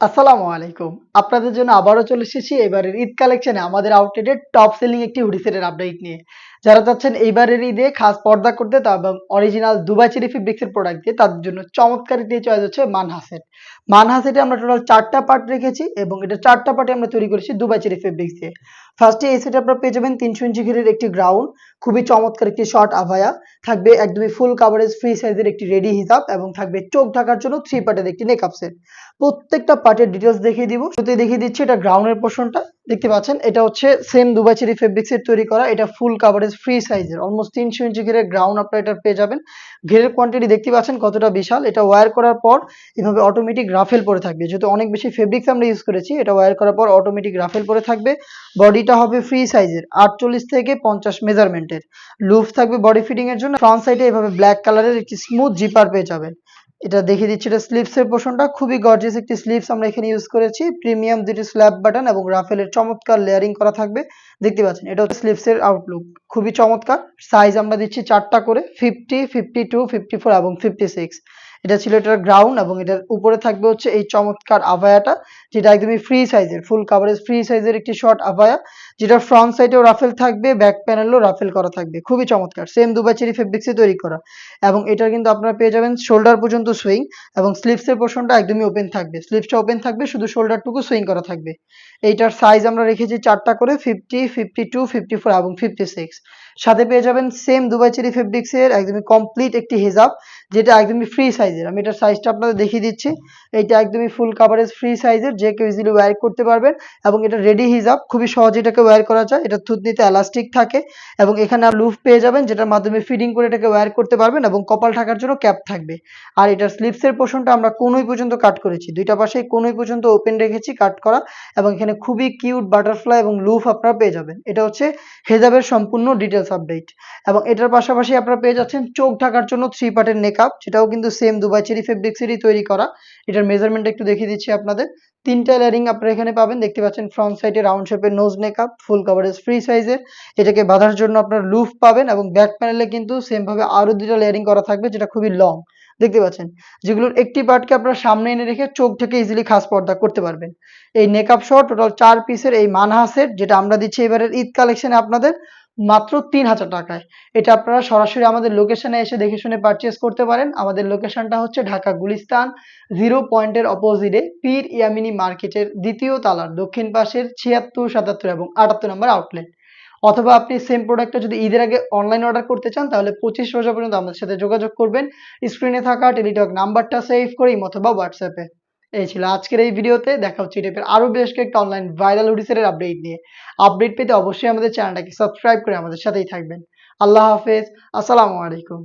আসসালামু আলাইকুম। আপনাদের জন্য আবারও চলে এসেছি এবারের ঈদ কালেকশনে আমাদের আউটলেটের টপ সেলিং একটি হুডি সেটের আপডেট নিয়ে। যারা চাচ্ছেন এইবারের ঈদে খাস পর্দা করতে এবং অরিজিনাল দুবাই চেরি ফেব্রিক্সের প্রোডাক্ট দিয়ে তাদের জন্য চমৎকার একটি চয়েস হচ্ছে মানহাসেট মানহাসেটে আমরা টোটাল চারটা পার্ট রেখেছি এবং এটা চারটা পার্টে আমরা তৈরি করেছি দুবাই চেরি ফেব্রিক্স দিয়ে। ফার্স্টে এই সেটে আপনারা পেয়ে যাবেন তিনশো ইঞ্চি ঘিরের একটি গ্রাউন্ড খুবই চমৎকার একটি শর্ট আভায়া, থাকবে একদমই ফুল কাভারেজ ফ্রি সাইজের একটি রেডি হিসাব এবং থাকবে চোখ ঢাকার জন্য থ্রি পার্টের একটি নেকআপ সেট প্রত্যেকটা পার্টের ডিটেলস দেখিয়ে দিব। শুরুতে দেখিয়ে দিচ্ছি এটা গ্রাউন্ডের পোর্শনটা দেখতে পাচ্ছেন, এটা হচ্ছে সেম দুবাই চেরি ফেব্রিক্স এর তৈরি করা, এটা ফুল কাভারেজ ফ্রি সাইজের অলমোস্ট তিনশো ইঞ্চি ঘিরের গ্রাউন্ড আপনারা এটা পেয়ে যাবেন। ঘিরের কোয়ান্টিটি দেখতে পাচ্ছেন কতটা বিশাল, এটা ওয়্যার করার পর এভাবে অটোমেটিক রাফেল পরে থাকবে। যেহেতু অনেক বেশি ফেব্রিক্স আমরা ইউজ করেছি, এটা ওয়্যার করার পর অটোমেটিক রাফেল পরে থাকবে। বডিটা হবে ফ্রি সাইজের আটচল্লিশ থেকে পঞ্চাশ মেজারমেন্টের লুফ থাকবে বডি ফিটিং এর জন্য ফ্রন্ট সাইডে এভাবে ব্ল্যাক কালারের একটি স্মুথ জিপার পেয়ে যাবেন। এটা দেখিয়ে দিচ্ছি, এটা স্লিপস এর পোর্শনটা খুবই গর্জিয়াস একটি স্লিপস আমরা এখানে ইউজ করেছি। প্রিমিয়াম দুটি স্ল্যাব বাটন এবং রাফেলের চমৎকার লেয়ারিং করা থাকবে। দেখতে পাচ্ছেন, এটা হচ্ছে স্লিপস এর আউটলুক খুবই চমৎকার। সাইজ আমরা দিচ্ছি চারটা করে fifty fifty two fifty four এবং ফিফটি সিক্স এটা ছিল এটার গ্রাউন্ড এবং এটার উপরে থাকবে হচ্ছে এই চমৎকার আভায়াটা, যেটা একদমই ফ্রি সাইজের ফুল কাভারেজ ফ্রি সাইজের একটি শর্ট আভায়া। যেটা ফ্রন্ট সাইডেও রাফেল থাকবে ব্যাক প্যানেলও রাফেল করা থাকবে। খুবই চমৎকার। সেম দুবাই চেরি ফেব্রিক্সে তৈরি করা। এবং এটা কিন্তু আপনারা পেয়ে যাবেন শোল্ডার পর্যন্ত সুইং এবং স্লিপসের পোর্শনটা একদমই ওপেন থাকবে। স্লিপসটা ওপেন থাকবে, শুধু শোল্ডারটুকু সুইং করা থাকবে। এইটার সাইজ আমরা রেখেছি চারটা করে fifty fifty two fifty four এবং ফিফটি সিক্স সাথে পেয়ে যাবেন সেম দুবাই চেরি ফেব্রিক্সের একদমই কমপ্লিট একটি হিজাব যেটা একদমই ফ্রি সাইজের আমি এটার সাইজটা আপনাদের দেখিয়ে দিচ্ছি। এটা একদমই ফুল কাভারেজ ফ্রি সাইজের যে কেউ ইজিলি ওয়্যার করতে পারবেন এবং এটা রেডি হিজাব খুবই সহজে এটাকে ওয়্যার করা যায়, এটা থুতনিতে এলাস্টিক থাকে এবং এখানে লুফ পেয়ে যাবেন যেটার মাধ্যমে ফিডিং করে এটাকে ওয়্যার করতে পারবেন এবং কপাল ঢাকার জন্য ক্যাপ থাকবে। আর এটার স্লিপসের পোর্শনটা আমরা কোনোই পর্যন্ত কাট করেছি, দুইটা পাশেই কোনোই পর্যন্ত ওপেন রেখেছি কাট করা এবং এখানে খুবই কিউট বাটারফ্লাই এবং লুফ আপনারা পেয়ে যাবেন। এটা হচ্ছে হেজাবের সম্পূর্ণ ডিটেলস আপডেট এবং এটার পাশাপাশি আপনারা পেয়ে যাচ্ছেন চোখ ঢাকার জন্য থ্রি পার্টের নেকআপ যেটাও কিন্তু সেম দুবাই চেরি ফেব্রিক্সেরই তৈরি করা। এটার মেজারমেন্ট একটু দেখিয়ে দিচ্ছি আপনাদের। তিনটা লেয়ারিং আপনারা এখানে পাবেন। দেখতে পাচ্ছেন ফ্রন্ট সাইডে রাউন্ড শেপের nose neck up full coverage free সাইজের এটাকে বাঁধার জন্য আপনার লুফ পাবেন এবং ব্যাক প্যানেলে কিন্তু সেম ভাবে আরও দুটা লেয়ারিং করা থাকবে, যেটা খুবই লং দেখতে পাচ্ছেন? যেগুলোর একটি পার্টকে আপনারা সামনে এনে রেখে চোখ থেকে ইজিলি খাস পর্দা করতে পারবেন। এই নেকআপ সহ টোটাল চার পিসের এই মানহা সেট যেটা আমরা দিচ্ছি এবারের ঈদ কালেকশনে আপনাদের। মাত্র তিন হাজার টাকায়। এটা আপনারা সরাসরি আমাদের লোকেশনে এসে দেখে শুনে পারচেস করতে পারেন। আমাদের লোকেশনটা হচ্ছে ঢাকা গুলিস্তান জিরো পয়েন্টের অপোজিটে পীর ইয়ামিনী মার্কেটের দ্বিতীয় তালার দক্ষিণ পাশের ছিয়াত্তর, সাতাত্তর এবং আটাত্তর নম্বর আউটলেট অথবা আপনি সেম প্রোডাক্টটা যদি ঈদের আগে অনলাইন অর্ডার করতে চান, তাহলে পঁচিশ রোজা পর্যন্ত আমাদের সাথে যোগাযোগ করবেন। স্ক্রিনে থাকা টেলিটক নাম্বারটা সেভ করে অথবা হোয়াটসঅ্যাপে এই ছিল আজকের এই ভিডিওতে। দেখা হচ্ছে টাইপের আরও বেশ কয়েকটা অনলাইন ভাইরাল হুডিসের আপডেট নিয়ে। আপডেট পেতে অবশ্যই আমাদের চ্যানেলটাকে সাবস্ক্রাইব করে আমাদের সাথেই থাকবেন। আল্লাহ হাফেজ। আসসালামু আলাইকুম।